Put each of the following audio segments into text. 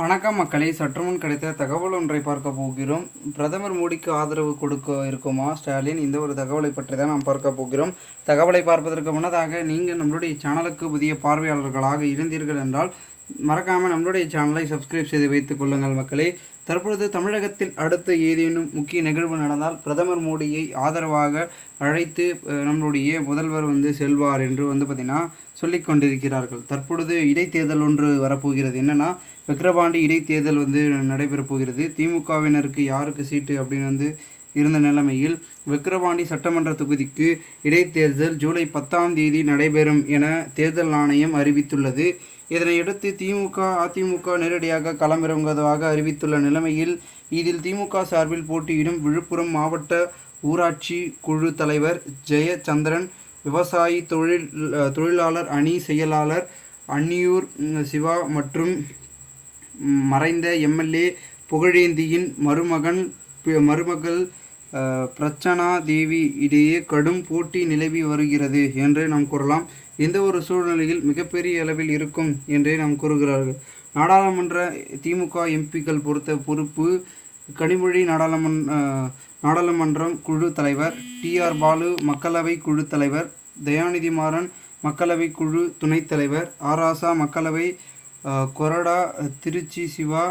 வணக்கம் மக்களை. சற்றுமுன் கிடைத்த தகவல் ஒன்றை பார்க்க போகிறோம். பிரதமர் மோடிக்கு ஆதரவு கொடுக்க இருக்குமா ஸ்டாலின்? இந்த ஒரு தகவலை பற்றி தான் நாம் பார்க்க போகிறோம். தகவலை பார்ப்பதற்கு முன்னதாக நீங்கள் நம்மளுடைய சேனலுக்கு புதிய பார்வையாளர்களாக இருந்தீர்கள் என்றால் மறக்காமல் நம்மளுடைய சேனலை சப்ஸ்கிரைப் செய்து வைத்துக் கொள்ளுங்கள் மக்களே. தற்பொழுது தமிழகத்தில் அடுத்த ஏதேனும் முக்கிய நிகழ்வு நடந்தால் பிரதமர் மோடியை ஆதரவாக அழைத்து நம்மளுடைய முதல்வர் வந்து செல்வார் என்று வந்து பார்த்திங்கன்னா சொல்லி கொண்டிருக்கிறார்கள். தற்பொழுது இடைத்தேர்தல் ஒன்று வரப்போகிறது. என்னென்னா விக்கிரவாண்டி இடைத்தேர்தல் வந்து நடைபெறப் போகிறது. திமுகவினருக்கு யாருக்கு சீட்டு அப்படின்னு வந்து இருந்த நிலைமையில் விக்கிரவாண்டி சட்டமன்ற தொகுதிக்கு இடைத்தேர்தல் ஜூலை பத்தாம் தேதி நடைபெறும் என தேர்தல் ஆணையம் அறிவித்துள்ளது. இதனையடுத்து திமுக அதிமுக நேரடியாக களமிறங்குவதாக அறிவித்துள்ள நிலைமையில் இதில் திமுக சார்பில் போட்டியிடும் விழுப்புரம் மாவட்ட ஊராட்சி குழு தலைவர் ஜெயச்சந்திரன் விவசாயி தொழில் தொழிலாளர் அணி செயலாளர் அன்னியூர் சிவா மற்றும் மறைந்த எம்எல்ஏ புகழேந்தியின் மருமகன் மருமகள் பிரச்சனா தேவி இடையே கடும் போட்டி நிலவி வருகிறது என்றே நாம் கூறலாம். எந்த ஒரு சூழ்நிலையில் மிகப்பெரிய அளவில் இருக்கும் என்றே நாம் கூறுகிறார்கள். நாடாளுமன்ற திமுக எம்பிக்கள் பொறுத்த பொறுப்பு கனிமொழி நாடாளுமன்ற நாடாளுமன்றம் குழு தலைவர் டிஆர் பாலு மக்களவை குழு தலைவர் தயாநிதி மாறன் மக்களவை குழு துணைத் தலைவர் ஆராசா மக்களவை கொரடா திருச்சி சிவா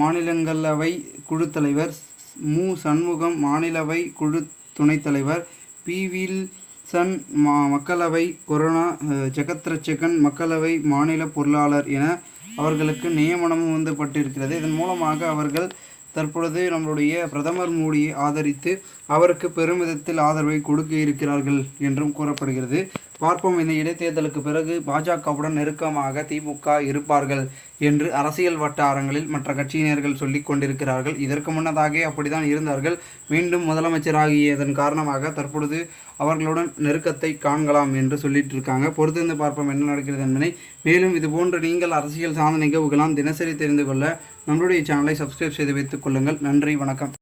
மாநிலங்களவை குழு தலைவர் மு. சண்முகம் மாநிலவை குழு துணைத் தலைவர். பி. வில்சன் மா மக்களவை கொரோனா ஜெகத்ரட்சகன் மக்களவை மாநில பொருளாளர் என அவர்களுக்கு நியமனமும் வந்து பட்டிருக்கிறது இதன் மூலமாக அவர்கள் தற்பொழுது நம்மளுடைய பிரதமர் மோடியை ஆதரித்து அவருக்கு பெருமிதத்தில் ஆதரவை கொடுக்க இருக்கிறார்கள் என்றும் கூறப்படுகிறது. பார்ப்போம். இந்த இடைத்தேர்தலுக்கு பிறகு பாஜகவுடன் நெருக்கமாக திமுக இருப்பார்கள் என்று அரசியல் வட்டாரங்களில் மற்ற கட்சியினர்கள் சொல்லிக் கொண்டிருக்கிறார்கள். இதற்கு முன்னதாக அப்படித்தான் இருந்தார்கள். மீண்டும் முதலமைச்சராகியதன் காரணமாக தற்பொழுது அவர்களுடன் நெருக்கத்தை காண்கலாம் என்று சொல்லிட்டு இருக்காங்க. பொறுத்திருந்து பார்ப்போம் என்ன நடக்கிறது என்பதை. மேலும் இது போன்ற நீங்கள் அரசியல் சார்ந்த நிகழ்வுகளாம் தினசரி தெரிந்து கொள்ள நம்மளுடைய சேனலை சப்ஸ்கிரைப் செய்து வைத்துக் கொள்ளுங்கள். நன்றி வணக்கம்.